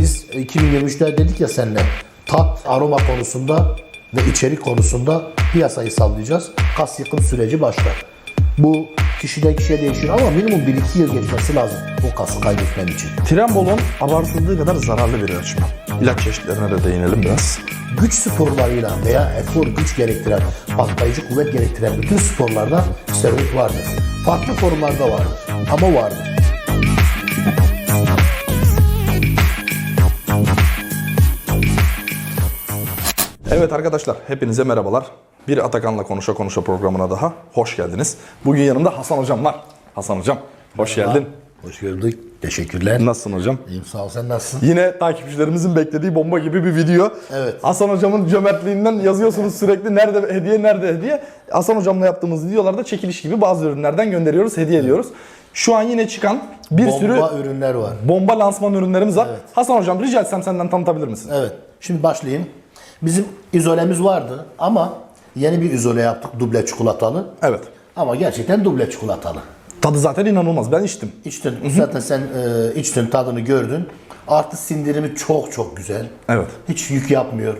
biz 2023'te dedik ya seninle tat, aroma konusunda ve içerik konusunda piyasayı sallayacağız. Kas yıkım süreci başlar. Bu kişiden kişiye değişiyor ama minimum 1-2 yıl geçmesi lazım o kası kaybetmen için. Trenbolon abartıldığı kadar zararlı bir ilaç mı? İlaç çeşitlerine de değinelim biraz. Güç sporlarıyla veya efor güç gerektiren, patlayıcı kuvvet gerektiren bütün sporlarda steroid vardır. Farklı formlarda vardır ama vardır. Evet arkadaşlar hepinize merhabalar. Bir Atakan'la Konuşa Konuşa programına daha hoş geldiniz. Bugün yanımda Hasan Hocam var. Hasan Hocam hoş geldin. Hoş gördük. Teşekkürler. Nasılsın hocam? İyiyim sağ ol sen nasılsın? Yine takipçilerimizin beklediği bomba gibi bir video. Evet. Hasan hocamın cömertliğinden yazıyorsunuz sürekli nerede hediye nerede hediye. Hasan hocamla yaptığımız videolarda çekiliş gibi bazı ürünlerden gönderiyoruz, hediye ediyoruz. Şu an yine çıkan bir Bomba sürü ürünler var. bomba lansman ürünlerimiz var. Hasan hocam rica etsem senden tanıtabilir misin? Evet. Şimdi başlayayım. Bizim izolemiz vardı ama yeni bir izole yaptık duble çikolatalı. Evet. Ama gerçekten duble çikolatalı. Tadı zaten inanılmaz. Ben içtim. İçtin. Zaten sen e, içtin tadını gördün. Artı sindirimi çok çok güzel. Evet. Hiç yük yapmıyor.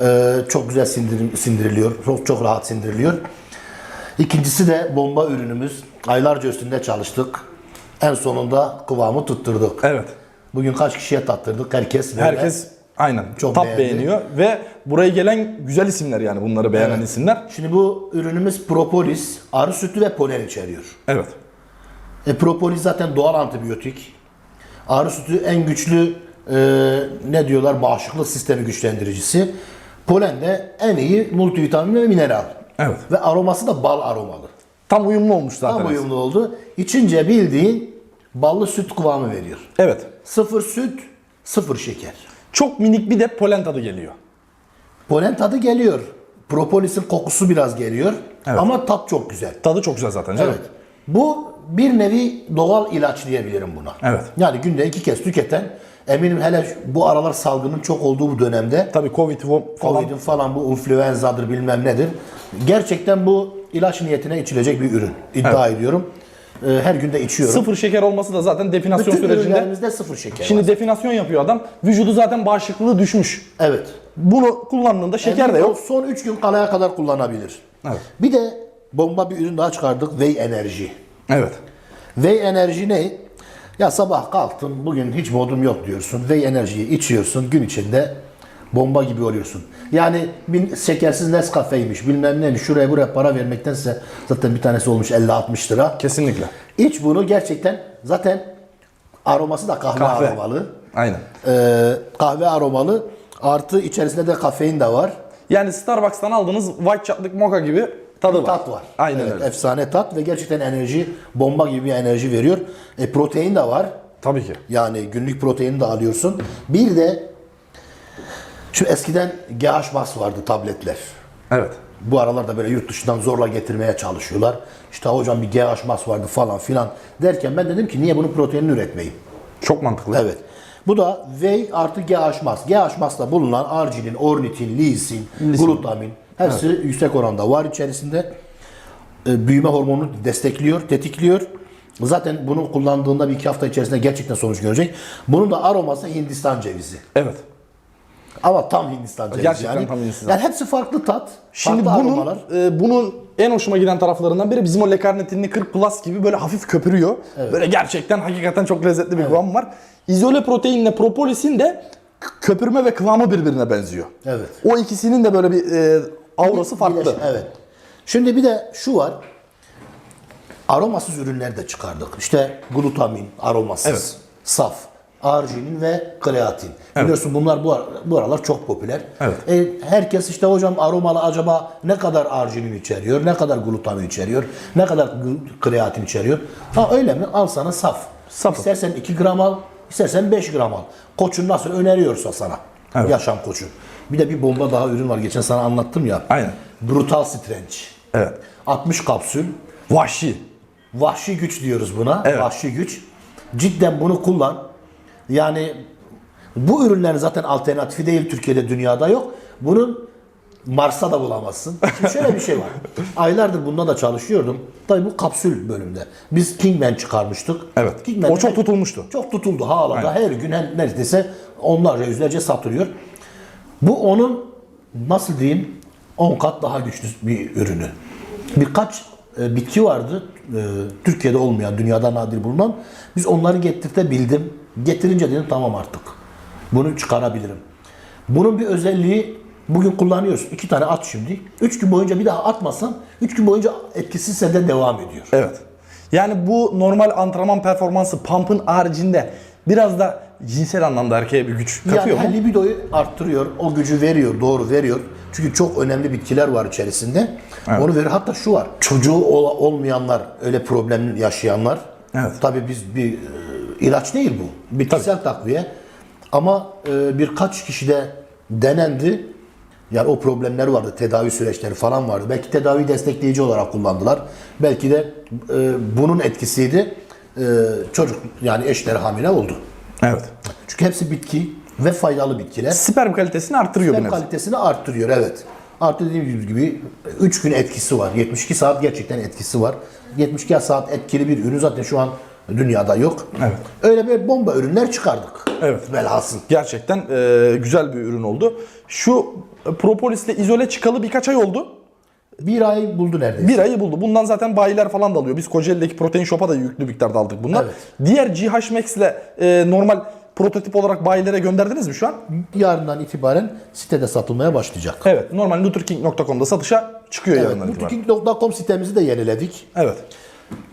E, çok güzel sindirim, sindiriliyor. Çok çok rahat sindiriliyor. İkincisi de bomba ürünümüz. Aylarca üstünde çalıştık. En sonunda kıvamı tutturduk. Evet. Bugün kaç kişiye tattırdık? Herkes böyle. Herkes aynen Çok beğendi. beğeniyor ve buraya gelen güzel isimler yani bunları beğenen Evet. isimler. Şimdi bu ürünümüz propolis, arı sütü ve polen içeriyor. Evet. E, propolis zaten doğal antibiyotik. Arı sütü en güçlü e, ne diyorlar bağışıklık sistemi güçlendiricisi. Polen de en iyi multivitamin ve mineral. Evet. Ve aroması da bal aromalı. Tam uyumlu olmuş zaten. Tam uyumlu oldu. İçince bildiğin ballı süt kıvamı veriyor. Evet. Sıfır süt, sıfır şeker. Çok minik bir de polen tadı geliyor. Polen tadı geliyor. Propolisin kokusu biraz geliyor. Evet. Ama tat çok güzel. Tadı çok güzel zaten canım. Evet. Bu bir nevi doğal ilaç diyebilirim buna. Evet. Yani günde iki kez tüketen eminim hele bu aralar salgının çok olduğu bu dönemde Tabii Covid falan. Covid'in falan bu influenzadır bilmem nedir. Gerçekten bu ilaç niyetine içilecek bir ürün. İddia ediyorum. Ee, her günde içiyorum. Sıfır şeker olması da zaten definasyon Bütün sürecinde. ürünlerimizde sıfır şeker Şimdi var. definasyon yapıyor adam. Vücudu zaten bağışıklığı düşmüş. Evet. Bunu kullandığında şeker de Yani yok. Son 3 gün kalaya kadar kullanabilir. Evet. Bir de bomba bir ürün daha çıkardık. Whey Enerji. Evet. Whey enerji ne? Ya sabah kalktın bugün hiç modum yok diyorsun. Whey enerjiyi içiyorsun gün içinde bomba gibi oluyorsun. Yani bir şekersiz Nescafe'ymiş bilmem neymiş şuraya buraya para vermektense zaten bir tanesi olmuş 50-60 lira. Kesinlikle. İç bunu gerçekten zaten aroması da kahve, Kahve. aromalı. Aynen. Ee, kahve aromalı artı içerisinde de kafein de var. Yani Starbucks'tan aldığınız white chocolate mocha gibi tadı var. Tat var. Aynen Evet, öyle. Efsane tat ve gerçekten enerji bomba gibi bir enerji veriyor. E, protein de var. Tabii ki. Yani günlük proteini de alıyorsun. Bir de şu eskiden GH Max vardı tabletler. Evet. Bu aralarda böyle yurt dışından zorla getirmeye çalışıyorlar. İşte hocam bir GH Max vardı falan filan derken ben dedim ki niye bunun proteinini üretmeyeyim? Çok mantıklı. Evet. Bu da Whey artı GH Max. GH Max'ta bulunan arginin, ornitin, lisin, glutamin hepsi yüksek oranda var içerisinde. E, büyüme hormonunu destekliyor, tetikliyor. Zaten bunu kullandığında bir iki hafta içerisinde gerçekten sonuç görecek. Bunun da aroması Hindistan cevizi. Evet. Ama tam Hindistan cevizi Gerçekten yani. tam Hindistan. Yani hepsi farklı tat, Şimdi farklı bunun, aromalar. e, bunun en hoşuma giden taraflarından biri bizim o lekarnetinli 40 plus gibi böyle hafif köpürüyor. Böyle gerçekten hakikaten çok lezzetli bir kıvam var. İzole proteinle propolisin de köpürme ve kıvamı birbirine benziyor. Evet. O ikisinin de böyle bir e, aurası farklı. Birleşim, Evet. Şimdi bir de şu var. Aromasız ürünler de çıkardık. İşte glutamin aromasız, Evet. saf, arginin ve kreatin. Biliyorsun bunlar bu, ar- bu aralar çok popüler. Evet. E, herkes işte hocam aromalı acaba ne kadar arginin içeriyor, ne kadar glutamin içeriyor, ne kadar kreatin içeriyor. Ha öyle mi? Al sana saf. Saf. İstersen 2 gram al, istersen 5 gram al. Koçun nasıl öneriyorsa sana. Evet. Yaşam koçu. Bir de bir bomba daha ürün var. Geçen sana anlattım ya. Aynen. Brutal Stretch. Evet. 60 kapsül. Vahşi. Vahşi güç diyoruz buna. Evet. Vahşi güç. Cidden bunu kullan. Yani bu ürünlerin zaten alternatifi değil Türkiye'de dünyada yok. Bunun Mars'ta da bulamazsın. Şimdi şöyle bir şey var. Aylardır bunda da çalışıyordum. Tabii bu kapsül bölümde. Biz Kingman çıkarmıştık. Evet. Kingman O çok tutulmuştu. Çok tutuldu hala da her gün hem neredeyse onlarca yüzlerce satılıyor. Bu onun nasıl diyeyim 10 kat daha güçlü bir ürünü. Birkaç e, bitki vardı e, Türkiye'de olmayan, dünyada nadir bulunan. Biz onları getirtebildim. Getirince dedim tamam artık. Bunu çıkarabilirim. Bunun bir özelliği bugün kullanıyoruz. İki tane at şimdi. Üç gün boyunca bir daha atmasan, üç gün boyunca etkisizse de devam ediyor. Evet. Yani bu normal antrenman performansı pump'ın haricinde biraz da cinsel anlamda erkeğe bir güç katıyor yani mu? libidoyu arttırıyor, o gücü veriyor, doğru veriyor. Çünkü çok önemli bitkiler var içerisinde. Onu veriyor. Hatta şu var, çocuğu ol- olmayanlar, öyle problem yaşayanlar. Evet. Tabii biz bir e, ilaç değil bu. Bitkisel takviye. Ama e, birkaç kişide denendi. Yani o problemler vardı, tedavi süreçleri falan vardı. Belki tedavi destekleyici olarak kullandılar. Belki de e, bunun etkisiydi. E, çocuk yani eşleri hamile oldu. Evet. Çünkü hepsi bitki ve faydalı bitkiler. Sperm kalitesini arttırıyor nebze. kalitesini arttırıyor evet. Artı dediğim gibi 3 gün etkisi var. 72 saat gerçekten etkisi var. 72 saat etkili bir ürün zaten şu an dünyada yok. Evet. Öyle bir bomba ürünler çıkardık. Evet. Velhasıl. Gerçekten e, güzel bir ürün oldu. Şu e, propolisle izole çıkalı birkaç ay oldu. Bir ay buldu neredeyse. Bir ayı buldu. Bundan zaten bayiler falan da alıyor. Biz Kocaeli'deki protein shop'a da yüklü miktarda aldık bunlar. Evet. Diğer GH Max ile e, normal prototip olarak bayilere gönderdiniz mi şu an? Yarından itibaren sitede satılmaya başlayacak. Evet. Normal NutriKing.com'da satışa çıkıyor Evet, yarından itibaren. Nutriking.com sitemizi de yeniledik. Evet.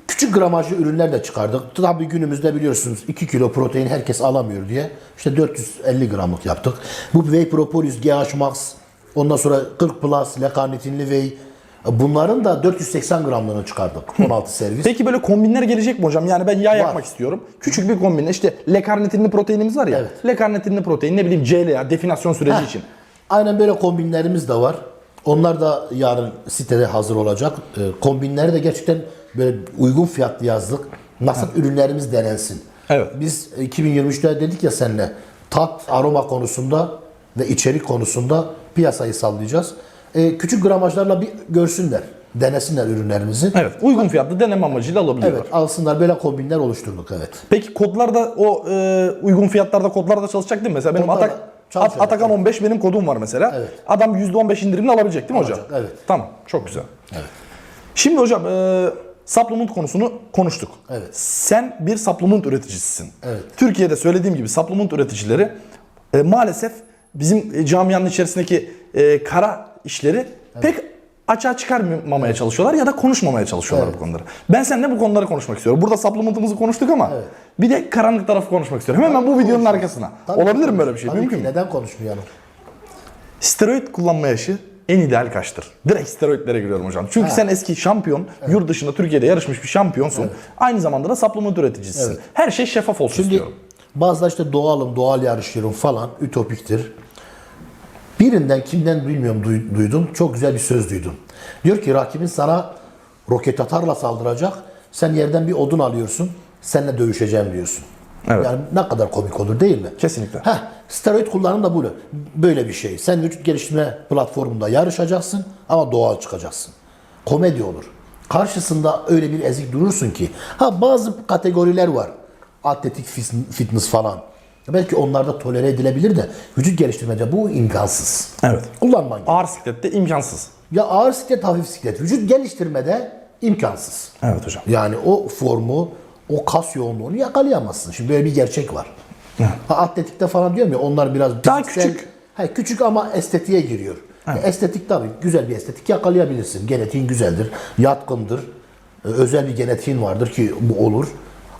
Küçük gramajlı ürünler de çıkardık. Tabii günümüzde biliyorsunuz 2 kilo protein herkes alamıyor diye işte 450 gramlık yaptık. Bu Whey Propolis, GH Max, ondan sonra 40 Plus, Lekarnitinli Whey bunların da 480 gramlarını çıkardık. 16 servis. Peki böyle kombinler gelecek mi hocam? Yani ben yağ Var. yakmak istiyorum. Küçük bir kombin. İşte L-karnitinli proteinimiz var ya. Evet. L-karnitinli protein ne bileyim CLA definasyon süreci Heh. için. Aynen böyle kombinlerimiz de var. Onlar da yarın sitede hazır olacak. Ee, kombinleri de gerçekten böyle uygun fiyatlı yazdık. Nasıl ürünlerimiz denensin. Evet. Biz 2023'te dedik ya seninle tat, aroma konusunda ve içerik konusunda piyasayı sallayacağız. Ee, küçük gramajlarla bir görsünler, denesinler ürünlerimizi. Evet. Uygun fiyatlı deneme amacıyla alabiliyorlar. Evet, alsınlar böyle kombinler oluşturduk evet. Peki kodlarda o e, uygun fiyatlarda kodlarda çalışacak değil mi? Mesela benim Atak, çalışacak, Atakan evet. 15 benim kodum var mesela. Evet. Adam %15 indirimle alabilecek değil mi hocam? Alacak, evet. Tamam. Çok güzel. Şimdi hocam e, supplement konusunu konuştuk. Evet. Sen bir supplement üreticisisin. Evet. Türkiye'de söylediğim gibi supplement üreticileri e, maalesef bizim e, camianın içerisindeki e, kara işleri pek açığa çıkarmamaya çalışıyorlar ya da konuşmamaya çalışıyorlar bu konuları. Ben seninle bu konuları konuşmak istiyorum. Burada supplement'ımızı konuştuk ama bir de karanlık tarafı konuşmak istiyorum. Hemen bu videonun arkasına. Tabii Olabilir mi böyle bir şey? Tabii Mümkün ki, mü? Neden konuşmayalım? Steroid kullanma yaşı en ideal kaçtır? Direkt steroidlere giriyorum hocam. Çünkü sen eski şampiyon, yurt dışında Türkiye'de yarışmış bir şampiyonsun. Aynı zamanda da supplement üreticisisin. Evet. Her şey şeffaf olsun Şimdi istiyorum. Bazıları işte doğalım, doğal yarışıyorum falan ütopiktir. Birinden kimden bilmiyorum duy- duydum. Çok güzel bir söz duydum. Diyor ki rakibin sana roket atarla saldıracak. Sen yerden bir odun alıyorsun. Seninle dövüşeceğim diyorsun. Evet. Yani ne kadar komik olur değil mi? Kesinlikle. Heh, steroid kullanım da böyle. Böyle bir şey. Sen vücut geliştirme platformunda yarışacaksın ama doğal çıkacaksın. Komedi olur. Karşısında öyle bir ezik durursun ki. Ha bazı kategoriler var. Atletik fitness falan. Belki onlarda tolere edilebilir de vücut geliştirmede bu imkansız. Evet. Kullanman gerekiyor. Ağır siklette imkansız. Ya ağır siklet, hafif siklet. Vücut geliştirmede imkansız. Evet hocam. Yani o formu, o kas yoğunluğunu yakalayamazsın. Şimdi böyle bir gerçek var. Ha, atletikte falan diyorum ya onlar biraz Daha fiziksel- küçük. Ha, küçük ama estetiğe giriyor. Ya Estetik tabii güzel bir estetik yakalayabilirsin. Genetiğin güzeldir, yatkındır. Ee, Özel bir genetiğin vardır ki bu olur.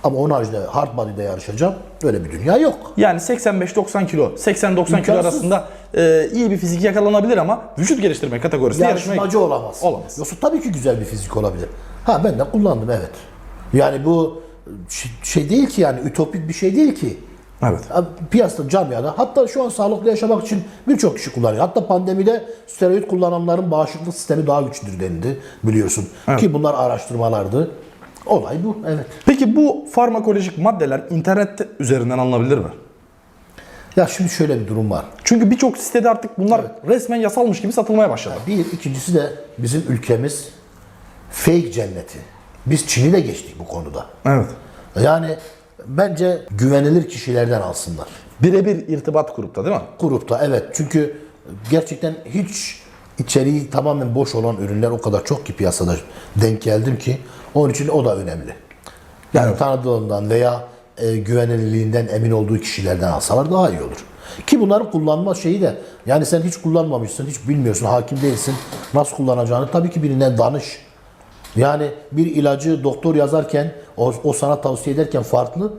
Ama onun haricinde hard body'de yarışacağım. Böyle bir dünya yok. Yani 85-90 kilo, 80-90 kilo arasında e, iyi bir fizik yakalanabilir ama vücut geliştirme kategorisinde yarışmaya Yarışmacı olamaz. Olamaz. Yoksa tabii ki güzel bir fizik olabilir. Ha ben de kullandım evet. Yani bu şey- değil ki yani ütopik bir şey değil ki. Evet. Ya Piyasada, camiada hatta şu an sağlıklı yaşamak için birçok kişi kullanıyor. Hatta pandemide steroid kullananların bağışıklık sistemi daha güçlüdür denildi biliyorsun. Ki bunlar araştırmalardı. Olay bu evet. Peki bu farmakolojik maddeler internet üzerinden alınabilir mi? Ya şimdi şöyle bir durum var. Çünkü birçok sitede artık bunlar resmen yasalmış gibi satılmaya başladı. Bir, ikincisi de bizim ülkemiz fake cenneti. Biz Çin'i de geçtik bu konuda. Evet. Yani bence güvenilir kişilerden alsınlar. Birebir irtibat kurup da değil mi? Grupta evet. Çünkü gerçekten hiç içeriği tamamen boş olan ürünler o kadar çok ki piyasada denk geldim ki onun için o da önemli. Yani tanıdığından veya e, güvenilirliğinden emin olduğu kişilerden alsalar daha iyi olur. Ki bunların kullanma şeyi de yani sen hiç kullanmamışsın, hiç bilmiyorsun, hakim değilsin. Nasıl kullanacağını tabii ki birinden danış. Yani bir ilacı doktor yazarken o, o sana tavsiye ederken farklı.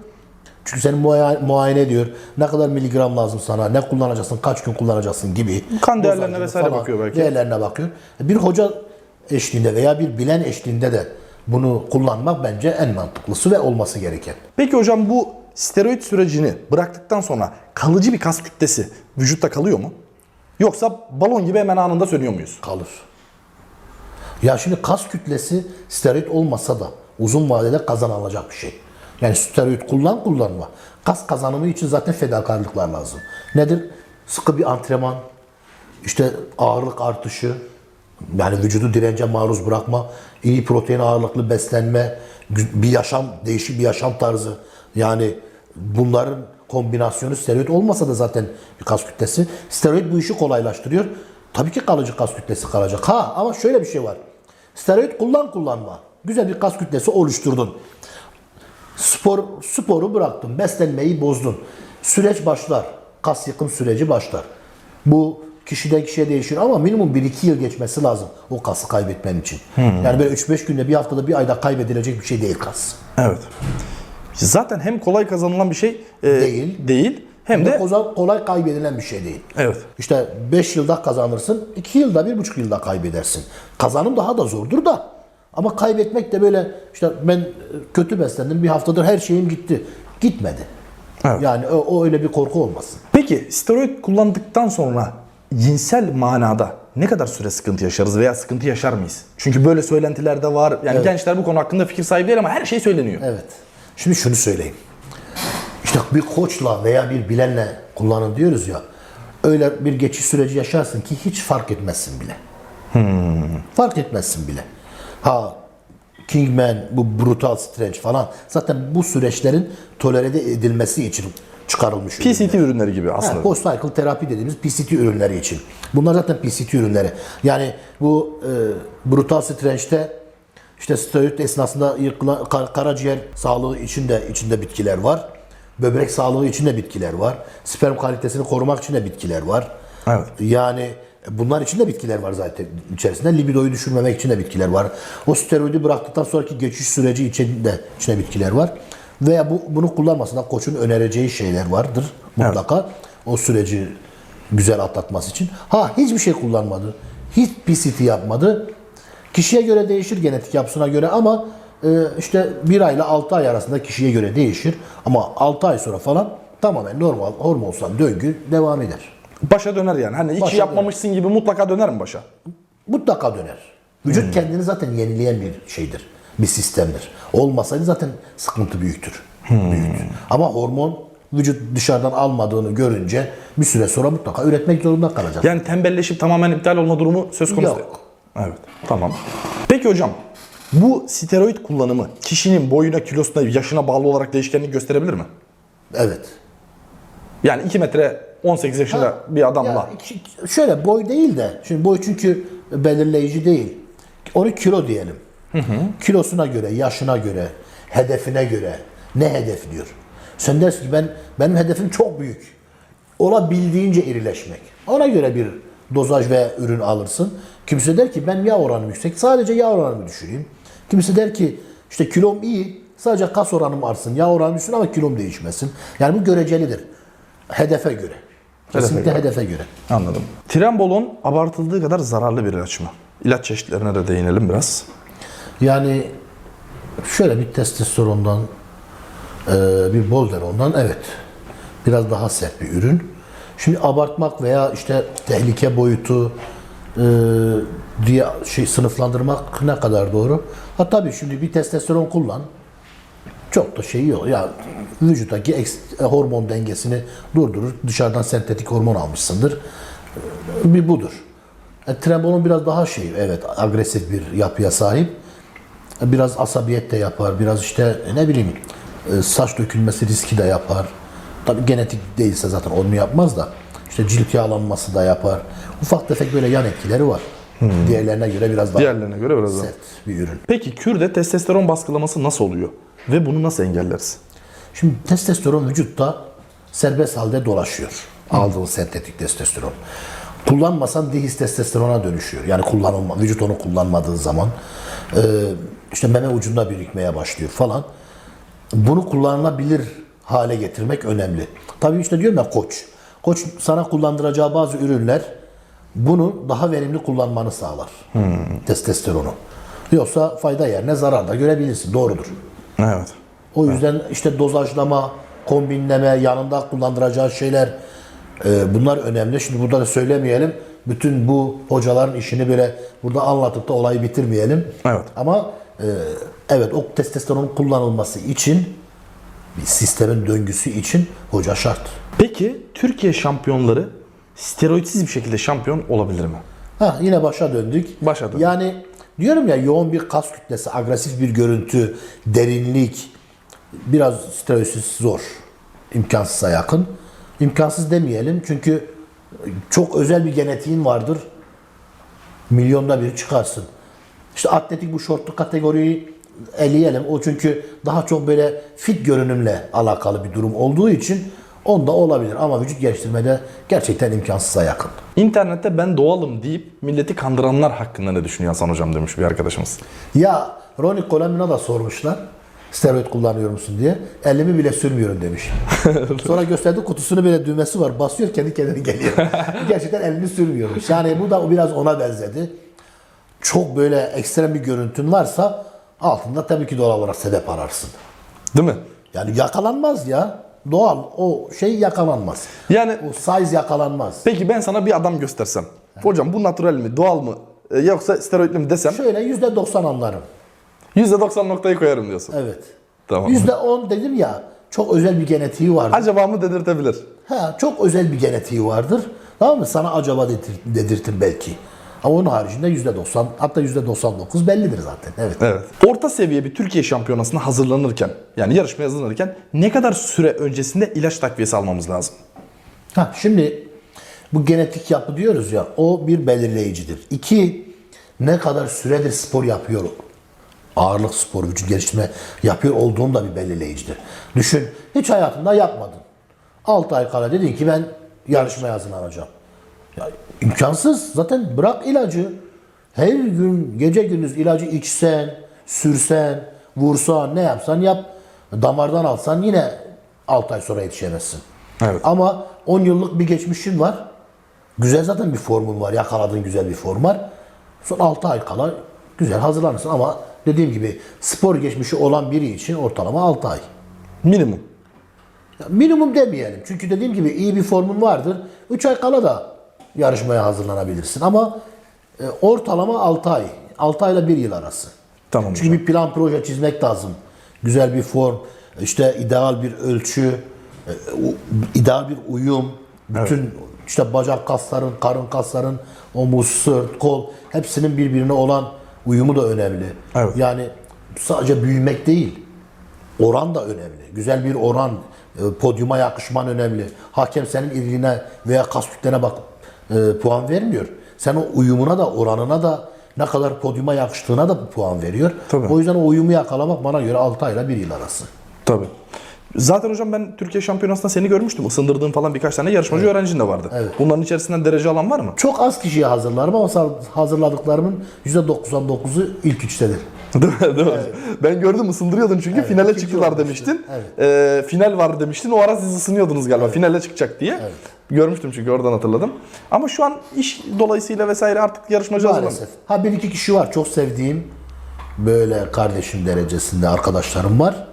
Çünkü seni muayene, muayene ediyor. Ne kadar miligram lazım sana, ne kullanacaksın, kaç gün kullanacaksın gibi. Kan değerlerine vesaire bakıyor belki. Değerlerine bakıyor. Bir hoca eşliğinde veya bir bilen eşliğinde de bunu kullanmak bence en mantıklısı ve olması gereken. Peki hocam bu steroid sürecini bıraktıktan sonra kalıcı bir kas kütlesi vücutta kalıyor mu? Yoksa balon gibi hemen anında sönüyor muyuz? kalır. Ya şimdi kas kütlesi steroid olmasa da uzun vadede kazanılacak bir şey. Yani steroid kullan kullanma. Kas kazanımı için zaten fedakarlıklar lazım. Nedir? Sıkı bir antrenman, işte ağırlık artışı, yani vücudu dirence maruz bırakma, iyi protein ağırlıklı beslenme, bir yaşam, değişik bir yaşam tarzı. Yani bunların kombinasyonu steroid olmasa da zaten bir kas kütlesi. Steroid bu işi kolaylaştırıyor. Tabii ki kalıcı kas kütlesi kalacak. Ha ama şöyle bir şey var. Steroid kullan kullanma. Güzel bir kas kütlesi oluşturdun. Spor sporu bıraktın, beslenmeyi bozdun. Süreç başlar. Kas yıkım süreci başlar. Bu kişiden kişiye değişir ama minimum 1-2 yıl geçmesi lazım o kası kaybetmen için. Yani böyle 3-5 günde, bir haftada, bir ayda kaybedilecek bir şey değil kas. Evet. Zaten hem kolay kazanılan bir şey e, Değil. değil hem de kolay, kolay kaybedilen bir şey değil. evet. İşte 5 yılda kazanırsın, 2 yılda, 1,5 yılda kaybedersin. Kazanım daha da zordur da. Ama kaybetmek de böyle işte ben kötü beslendim bir haftadır her şeyim gitti. Gitmedi. Evet. Yani o, o öyle bir korku olmasın. Peki steroid kullandıktan sonra cinsel manada ne kadar süre sıkıntı yaşarız veya sıkıntı yaşar mıyız? Çünkü böyle söylentiler de var. Yani gençler bu konu hakkında fikir sahibi değil ama her şey söyleniyor. Evet. Şimdi şunu söyleyeyim. İşte bir koçla veya bir bilenle kullanın diyoruz ya. Öyle bir geçiş süreci yaşarsın ki hiç fark etmezsin bile. Fark etmezsin bile. Ha Kingman, bu brutal stretch falan zaten bu süreçlerin tolere edilmesi için çıkarılmış PCT ürünleri gibi aslında. Ha, post cycle terapi dediğimiz PCT ürünleri için. Bunlar zaten PCT ürünleri. Yani bu e, brutal stretch'te işte steroid esnasında yıkılan kar- karaciğer sağlığı için de içinde bitkiler var. Böbrek sağlığı için de bitkiler var. Sperm kalitesini korumak için de bitkiler var. Evet. Yani bunlar için de bitkiler var zaten içerisinde. Libidoyu düşürmemek için de bitkiler var. O steroidi bıraktıktan sonraki geçiş süreci için de içinde bitkiler var. Veya bu bunu kullanmasında koçun önereceği şeyler vardır mutlaka. O süreci güzel atlatması için. Ha hiçbir şey kullanmadı. Hiç PCT yapmadı. Kişiye göre değişir genetik yapısına göre ama e, işte 1 ay ile 6 ay arasında kişiye göre değişir. Ama 6 ay sonra falan tamamen normal hormonsal döngü devam eder. Başa döner yani. Hani hiç Başa yapmamışsın gibi mutlaka döner mi başa? Mutlaka döner. Vücut kendini zaten yenileyen bir şeydir. Bir sistemdir. Olmasaydı zaten sıkıntı büyüktür. Büyüktür. Ama hormon vücut dışarıdan almadığını görünce bir süre sonra mutlaka üretmek zorunda kalacak. Yani tembelleşip tamamen iptal olma durumu söz konusu. Yok. Evet. Tamam. Peki hocam bu steroid kullanımı kişinin boyuna, kilosuna, yaşına bağlı olarak değişkenlik gösterebilir mi? Evet. Yani 2 metre 18 yaşında Ha, bir adamla. Ya, ki- şöyle boy değil de, şimdi boy çünkü belirleyici değil. Onu kilo diyelim. Kilosuna göre, yaşına göre, hedefine göre ne hedefliyor? Sen dersin ki ben benim hedefim çok büyük. Olabildiğince irileşmek. Ona göre bir dozaj ve ürün alırsın. Kimse der ki ben yağ oranım yüksek, sadece yağ oranımı düşüreyim. Kimse der ki işte kilom iyi, sadece kas oranım artsın, yağ oranım düşsün ama kilom değişmesin. Yani bu görecelidir. Hedefe göre. Kesinlikle hedefe göre. Anladım. Trenbolon abartıldığı kadar zararlı bir ilaç mı? İlaç çeşitlerine de değinelim biraz. Yani şöyle bir testosterondan, e, bir bolderondan evet biraz daha sert bir ürün. Şimdi abartmak veya işte tehlike boyutu e, diye şey sınıflandırmak ne kadar doğru? Ha tabii şimdi bir testosteron kullan. Çok da şey yok. Ya vücuttaki hormon dengesini durdurur. Dışarıdan sentetik hormon almışsındır. E, Bir budur. E, Trenbolon biraz daha şey, evet agresif bir yapıya sahip. Biraz asabiyet de yapar, biraz işte ne bileyim e, saç dökülmesi riski de yapar. Tabii genetik değilse zaten onu yapmaz da. İşte cilt yağlanması da yapar. Ufak tefek böyle yan etkileri var. Diğerlerine göre biraz daha Diğerlerine göre biraz daha. sert bir ürün. Peki kürde testosteron baskılaması nasıl oluyor? Ve bunu nasıl engelleriz? Şimdi testosteron vücutta serbest halde dolaşıyor. Aldığın sentetik testosteron. Kullanmasan dihis dönüşüyor. Yani kullanılma, vücut onu kullanmadığı zaman işte meme ucunda birikmeye başlıyor falan. Bunu kullanılabilir hale getirmek önemli. Tabii işte diyorum ya koç. Koç sana kullandıracağı bazı ürünler bunu daha verimli kullanmanı sağlar. Testosteronu. Yoksa fayda yerine zarar da görebilirsin. Doğrudur. Evet. O yüzden işte dozajlama, kombinleme, yanında kullandıracağı şeyler e, bunlar önemli. Şimdi burada da söylemeyelim. Bütün bu hocaların işini böyle burada anlatıp da olayı bitirmeyelim. Evet. Ama e, evet o testosteronun kullanılması için bir sistemin döngüsü için hoca şart. Peki Türkiye şampiyonları steroidsiz bir şekilde şampiyon olabilir mi? Ha yine başa döndük. Başa döndük. Yani diyorum ya yoğun bir kas kütlesi, agresif bir görüntü, derinlik biraz steroidsiz zor. İmkansıza yakın. İmkansız demeyelim çünkü çok özel bir genetiğin vardır. Milyonda bir çıkarsın. İşte atletik bu şortlu kategoriyi eleyelim. O çünkü daha çok böyle fit görünümle alakalı bir durum olduğu için onda olabilir. Ama vücut geliştirmede gerçekten imkansıza yakın. İnternette ben doğalım deyip milleti kandıranlar hakkında ne düşünüyor Hasan Hocam demiş bir arkadaşımız. Ya Ronnie Coleman'a da sormuşlar. Steroid kullanıyor musun diye. Elimi bile sürmüyorum demiş. Sonra gösterdi kutusunu böyle düğmesi var. Basıyor kendi kendine geliyor. Gerçekten elini sürmüyormuş. Yani bu da biraz ona benzedi. Çok böyle ekstrem bir görüntün varsa altında tabii ki doğal olarak sebep ararsın. Değil mi? Yani yakalanmaz ya. Doğal o şey yakalanmaz. Yani O size yakalanmaz. peki ben sana bir adam göstersem. Hocam bu natural mi, doğal mı e, yoksa steroidli mi desem Şöyle yüzde doksan anlarım. %90 noktayı koyarım diyorsun. Evet. Tamam. Yüzde on dedim ya çok özel bir genetiği vardır. Acaba mı dedirtebilir? Ha, çok özel bir genetiği vardır. Tamam mı? Sana acaba dedir, dedirtir belki. Ama onun haricinde yüzde doksan hatta yüzde doksan dokuz bellidir zaten. Evet. Evet. Orta seviye bir Türkiye şampiyonasına hazırlanırken yani yarışmaya hazırlanırken ne kadar süre öncesinde ilaç takviyesi almamız lazım? Ha, şimdi bu genetik yapı diyoruz ya o bir belirleyicidir. İki ne kadar süredir spor yapıyor ağırlık spor, vücut geliştirme yapıyor olduğum da bir belirleyicidir. Düşün hiç hayatında yapmadın. 6 ay kala dedin ki ben yarışmaya hazırlanacağım. Ya, imkansız. Zaten bırak ilacı. Her gün gece gündüz ilacı içsen, sürsen, vursan, ne yapsan yap. Damardan alsan yine 6 ay sonra yetişemezsin. Evet. Ama 10 yıllık bir geçmişin var. Güzel zaten bir formun var. Yakaladığın güzel bir form var. Son 6 ay kala güzel hazırlanırsın ama dediğim gibi spor geçmişi olan biri için ortalama 6 ay. Minimum. Ya minimum demeyelim. Çünkü dediğim gibi iyi bir formun vardır. 3 ay kala da yarışmaya hazırlanabilirsin ama e, ortalama 6 ay. 6 ayla 1 yıl arası. Tamam Çünkü bir plan proje çizmek lazım. Güzel bir form, işte ideal bir ölçü, e, ideal bir uyum. Bütün işte bacak kasların, karın kasların, omuz, sırt, kol hepsinin birbirine olan uyumu da önemli. Evet. Yani sadece büyümek değil. Oran da önemli. Güzel bir oran, e, podyuma yakışman önemli. Hakem senin iriline veya kas kütlene bakıp e, puan vermiyor. Sen o uyumuna da, oranına da ne kadar podyuma yakıştığına da puan veriyor. Tabii. O yüzden o uyumu yakalamak bana göre 6 ayla 1 yıl arası. Tabii. Zaten hocam ben Türkiye şampiyonasında seni görmüştüm. Isındırdığın falan birkaç tane yarışmacı öğrencin de vardı. Evet. Bunların içerisinden derece alan var mı? Çok az kişiye hazırlarım ama hazırladıklarımın %99'u ilk üçtedir. Değil mi? Değil mi? Ben gördüm ısındırıyordun çünkü finale ikinci çıktılar demiştin. Evet. Ee, final var demiştin. O ara siz ısınıyordunuz galiba. Finale çıkacak diye. Görmüştüm çünkü oradan hatırladım. Ama şu an iş dolayısıyla vesaire artık yarışmacı. Maalesef. Ha bir iki kişi var çok sevdiğim böyle kardeşim derecesinde arkadaşlarım var.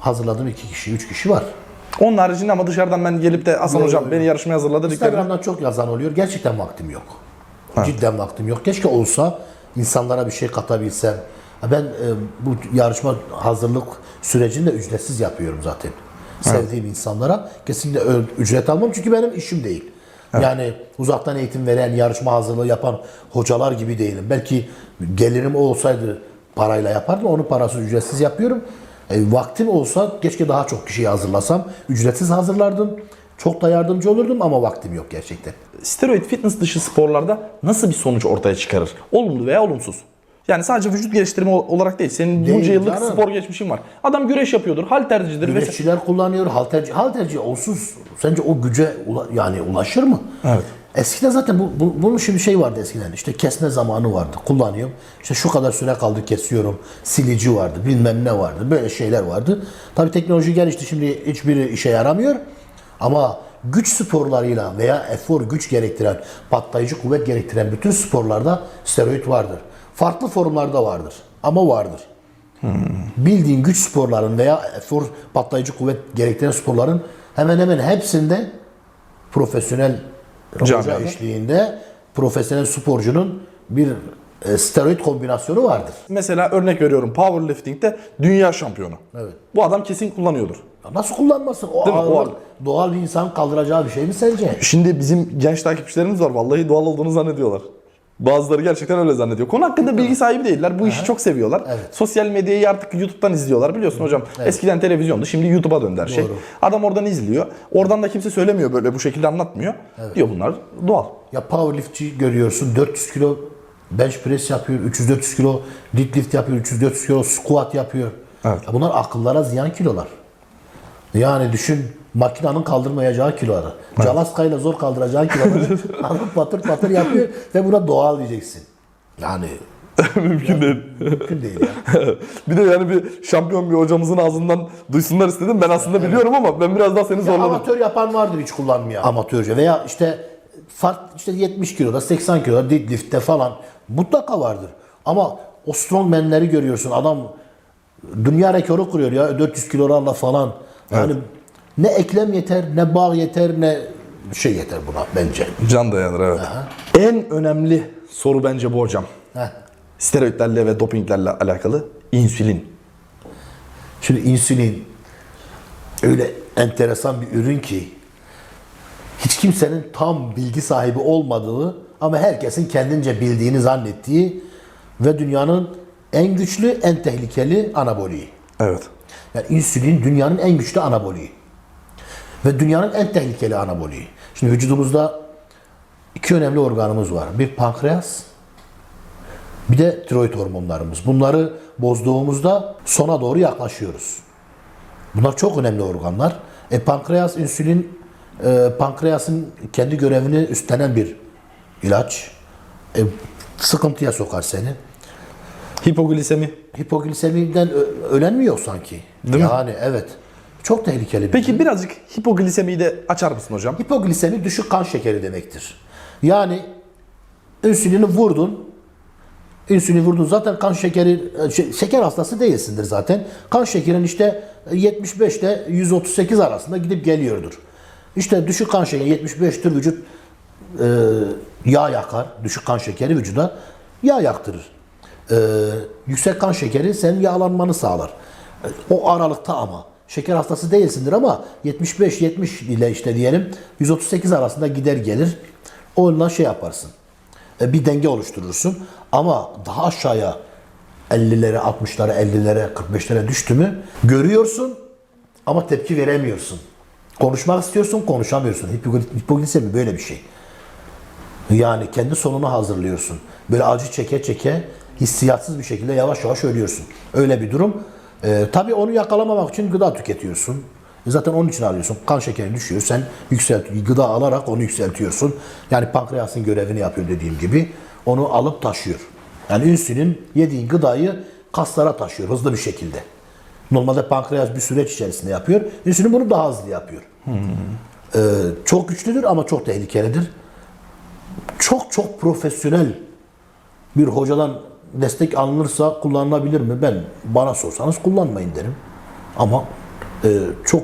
Hazırladığım iki kişi, üç kişi var. Onun haricinde ama dışarıdan ben gelip de Hasan hocam beni yarışmaya hazırladı. Instagram'dan çok yazan oluyor. Gerçekten vaktim yok. Cidden vaktim yok. Keşke olsa insanlara bir şey katabilsem. Ben e, bu yarışma hazırlık sürecini de ücretsiz yapıyorum zaten. Sevdiğim insanlara kesinlikle ücret almam çünkü benim işim değil. Yani uzaktan eğitim veren, yarışma hazırlığı yapan hocalar gibi değilim. Belki gelirim olsaydı parayla yapardım. Onu parasız ücretsiz yapıyorum. E, vaktim olsa keşke daha çok kişiyi hazırlasam. Ücretsiz hazırlardım. Çok da yardımcı olurdum ama vaktim yok gerçekten. Steroid fitness dışı sporlarda nasıl bir sonuç ortaya çıkarır? Olumlu veya olumsuz. Yani sadece vücut geliştirme ol- olarak değil. Senin Değil bunca yıllık canım. spor geçmişin var. Adam güreş yapıyordur, haltercidir. Güreşçiler kullanıyor. Halterci, halterci onsuz sence o güce ula- yani ulaşır mı? Evet. Eskiden zaten bu, bu, bunun şimdi şey vardı eskiden işte kesme zamanı vardı kullanıyorum. İşte şu kadar süre kaldı kesiyorum. Silici vardı bilmem ne vardı böyle şeyler vardı. Tabii teknoloji gelişti şimdi hiçbiri işe yaramıyor. Ama güç sporlarıyla veya efor güç gerektiren patlayıcı kuvvet gerektiren bütün sporlarda steroid vardır. Farklı formlarda vardır ama vardır bildiğin güç sporların veya efor patlayıcı kuvvet gerektiren sporların hemen hemen hepsinde profesyonel hoca Camiada. eşliğinde profesyonel sporcunun bir e, steroid kombinasyonu vardır. mesela örnek veriyorum powerlifting'de dünya şampiyonu. Evet. Bu adam kesin kullanıyordur. Ya Nasıl kullanmasın? O, Değil mi? O ağırlık ağırlık. doğal bir insan kaldıracağı bir şey mi sence? Şimdi bizim genç takipçilerimiz var. Vallahi doğal olduğunu zannediyorlar. Bazıları gerçekten öyle zannediyor. Konu hakkında bilgi sahibi değiller. Bu işi çok seviyorlar. Evet. Sosyal medyayı artık YouTube'dan izliyorlar. Biliyorsun hocam. Eskiden televizyondu. Şimdi YouTube'a döndü her şey. Doğru. Adam oradan izliyor. Oradan da kimse söylemiyor böyle bu şekilde anlatmıyor. Diyor bunlar doğal. Ya powerliftçi görüyorsun 400 kilo bench press yapıyor, 300-400 kilo deadlift yapıyor, 300-400 kilo squat yapıyor. Evet. Ya bunlar akıllara ziyan kilolar. Yani düşün makinenin kaldırmayacağı kiloları. Calaskayla zor kaldıracağı kiloları alıp patır patır yapıyor ve buna doğal diyeceksin. Yani Mümkün değil. mümkün değil ya. bir de yani bir şampiyon bir hocamızın ağzından duysunlar istedim. Ben aslında biliyorum ama ben biraz daha seni Ya zorladım. amatör yapan vardır hiç kullanmayan. Amatörce veya işte fark işte 70 kiloda 80 kiloda deadlift'te falan mutlaka vardır. Ama o strongman'leri görüyorsun. Adam dünya rekoru kuruyor ya 400 kilolarla falan. Yani ne eklem yeter, ne bağ yeter, ne şey yeter buna bence. Can dayanır evet. En önemli soru bence bu hocam. Heh. Steroidlerle ve dopinglerle alakalı insülin. Şimdi insülin öyle enteresan bir ürün ki hiç kimsenin tam bilgi sahibi olmadığı ama herkesin kendince bildiğini zannettiği ve dünyanın en güçlü, en tehlikeli anaboliği. Evet. Yani insülin dünyanın en güçlü anaboliği. Ve dünyanın en tehlikeli anaboliği. Şimdi vücudumuzda iki önemli organımız var. Bir pankreas, bir de tiroid hormonlarımız. Bunları bozduğumuzda sona doğru yaklaşıyoruz. Bunlar çok önemli organlar. E, pankreas, insülin, e, pankreasın kendi görevini üstlenen bir ilaç. E, sıkıntıya sokar seni. Hipoglisemi. Hipoglisemiden ölen mi yok sanki? Değil mi? yani evet. Çok tehlikeli bir Peki birazcık hipoglisemiyi de açar mısın hocam? Hipoglisemi düşük kan şekeri demektir. Yani insülini vurdun. insülini vurdun zaten kan şekeri e, şey- şeker hastası değilsindir zaten. Kan şekerin işte 75 ile 138 arasında gidip geliyordur. İşte düşük kan şekeri 75'tir vücut e, yağ yakar. Düşük kan şekeri vücuda yağ yaktırır. E, yüksek kan şekeri senin yağlanmanı sağlar. E, O aralıkta ama. Şeker hastası değilsindir ama 75-70 ile işte diyelim 138 arasında gider gelir. Onunla şey yaparsın. E, bir denge oluşturursun. Ama daha aşağıya 50'lere, 60'lara, 50'lere, 45'lere düştü mü görüyorsun ama tepki veremiyorsun. Konuşmak istiyorsun, konuşamıyorsun. Hipogli- Hipoglisemi böyle bir şey. Yani kendi sonunu hazırlıyorsun. Böyle acı çeke çeke hissiyatsız bir şekilde yavaş yavaş ölüyorsun. Öyle bir durum. Ee, tabii onu yakalamamak için gıda tüketiyorsun. E Zaten onun için alıyorsun. Kan şekerin düşüyor. Sen yükselt, gıda alarak onu yükseltiyorsun. Yani pankreasın görevini yapıyor dediğim gibi. Onu alıp taşıyor. Yani insülin yediğin gıdayı kaslara taşıyor hızlı bir şekilde. Normalde pankreas bir süreç içerisinde yapıyor. İnsülin bunu daha hızlı yapıyor. Ee, çok güçlüdür ama çok tehlikelidir çok çok profesyonel bir hocadan destek alınırsa kullanılabilir mi? Ben bana sorsanız kullanmayın derim. Ama e, çok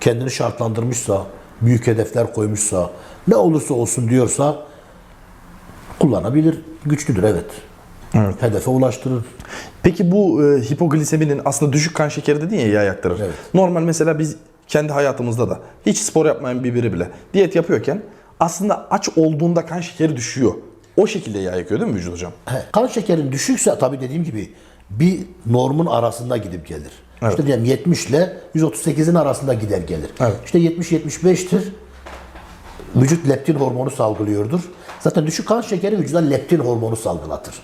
kendini şartlandırmışsa, büyük hedefler koymuşsa, ne olursa olsun diyorsa kullanabilir. Güçlüdür evet. Evet. Hedefe ulaştırır. Peki bu e, hipogliseminin aslında düşük kan şekeri dedin ya yağ yaktırır. Evet. Normal mesela biz kendi hayatımızda da hiç spor yapmayan bir biri bile diyet yapıyorken aslında aç olduğunda kan şekeri düşüyor. O şekilde yağ yakıyor değil mi vücut hocam? He, Kan şekerin düşükse tabii dediğim gibi bir normun arasında gidip gelir. İşte diyelim 70 ile 138'in arasında gider gelir. Evet. İşte 70-75'tir. Vücut leptin hormonu salgılıyordur. Zaten düşük kan şekeri vücuda leptin hormonu salgılatır.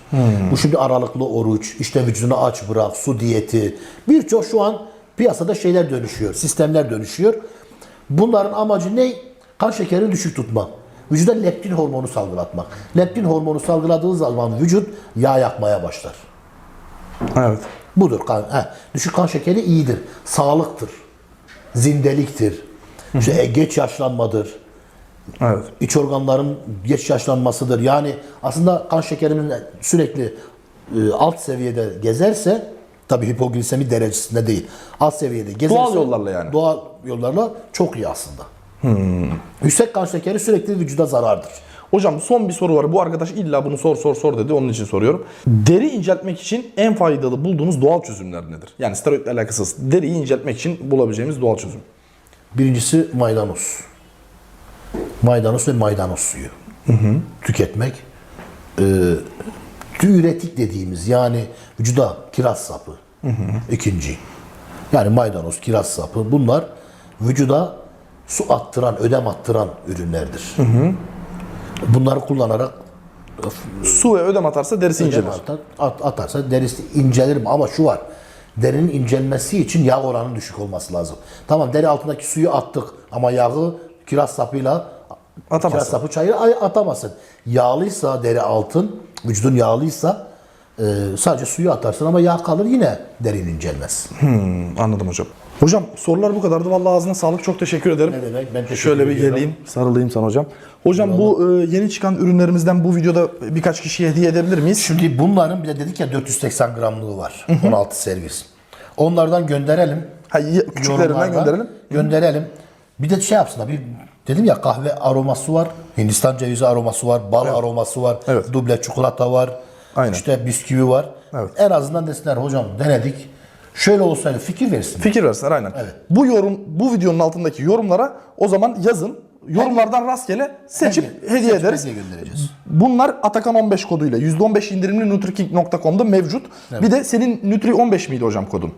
Bu şimdi aralıklı oruç, işte vücudunu aç bırak, su diyeti. Birçok şu an piyasada şeyler dönüşüyor, sistemler dönüşüyor. Bunların amacı ne? Kan şekerini düşük tutmak. Vücuda leptin hormonu salgılatmak. Leptin hormonu salgıladığı zaman vücut yağ yakmaya başlar. Evet. Budur. Kan, he, düşük kan şekeri iyidir. Sağlıktır. Zindeliktir. İşte e, geç yaşlanmadır. Evet. İç organların geç yaşlanmasıdır. Yani aslında kan şekerinin sürekli e, alt seviyede gezerse tabi hipoglisemi derecesinde değil. Alt seviyede gezerse Doğal yollarla yani. Doğal yollarla çok iyi aslında. Yüksek kan şekeri sürekli vücuda zarardır. Hocam son bir soru var. Bu arkadaş illa bunu sor sor sor dedi. Onun için soruyorum. Deri inceltmek için en faydalı bulduğunuz doğal çözümler nedir? Yani steroidle alakasız. Deriyi inceltmek için bulabileceğimiz doğal çözüm. Birincisi maydanoz. Maydanoz ve maydanoz suyu. Tüketmek. Ee, diüretik dediğimiz yani vücuda kiraz sapı. İkinci. Yani maydanoz, kiraz sapı bunlar vücuda su attıran, ödem attıran ürünlerdir. Bunları kullanarak Su ve ödem atarsa derisi ödem incelir. atar, at- atarsa derisi incelir mi? Ama şu var. Derinin incelmesi için yağ oranının düşük olması lazım. Tamam deri altındaki suyu attık ama yağı kiraz sapıyla Atamazsın. kiraz sapı çayı ay- atamazsın. Yağlıysa deri altın, vücudun yağlıysa e, sadece suyu atarsın ama yağ kalır yine derin incelmez. Hmm, anladım hocam. Hocam sorular bu kadardı. Vallahi ağzına sağlık. Çok teşekkür ederim. Ne demek? Ben teşekkür Şöyle bir ediyorum. geleyim, sarılayım sana hocam. Hocam bu e, yeni çıkan ürünlerimizden bu videoda birkaç kişiye hediye edebilir miyiz? Şimdi bunların bir de dedik ya 480 gramlığı var. 16 servis. Onlardan gönderelim. Ha, küçüklerinden Yorumlardan gönderelim. Gönderelim. Bir de şey yapsınlar. Bir dedim ya kahve aroması var. Hindistan cevizi aroması var. Bal aroması var. Evet. Duble çikolata var. Aynen. İşte bisküvi var. Evet. En azından desinler hocam denedik. Şöyle olsaydı fikir versin. Fikir versinler aynen. Bu yorum bu videonun altındaki yorumlara o zaman yazın. Yorumlardan rastgele seçip Hediye- hediye seçip ederiz. hediye göndereceğiz. Bunlar Atakan 15 koduyla %15 indirimli nutriking.com'da mevcut. Bir de senin Nutri 15 miydi hocam kodun?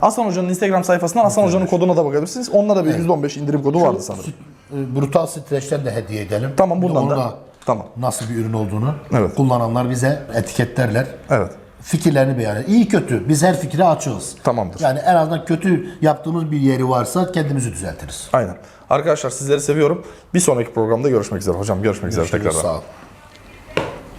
Hasan Hoca'nın Instagram sayfasından Hasan Hoca'nın koduna da bakabilirsiniz. Onlara da bir %15 indirim kodu vardı sanırım. E, Brutal streçten de hediye edelim. Tamam, Bir de bundan onu da. Tamam. Nasıl bir ürün olduğunu Evet. kullananlar bize etiketlerler. Evet. Fikirlerini beyan eder. İyi kötü. Biz her fikre açığız. Tamamdır. Yani en azından kötü yaptığımız bir yeri varsa kendimizi düzeltiriz. Aynen. Arkadaşlar sizleri seviyorum. Bir sonraki programda görüşmek üzere hocam. Görüşmek üzere Görüşürüz, tekrardan. Sağ ol.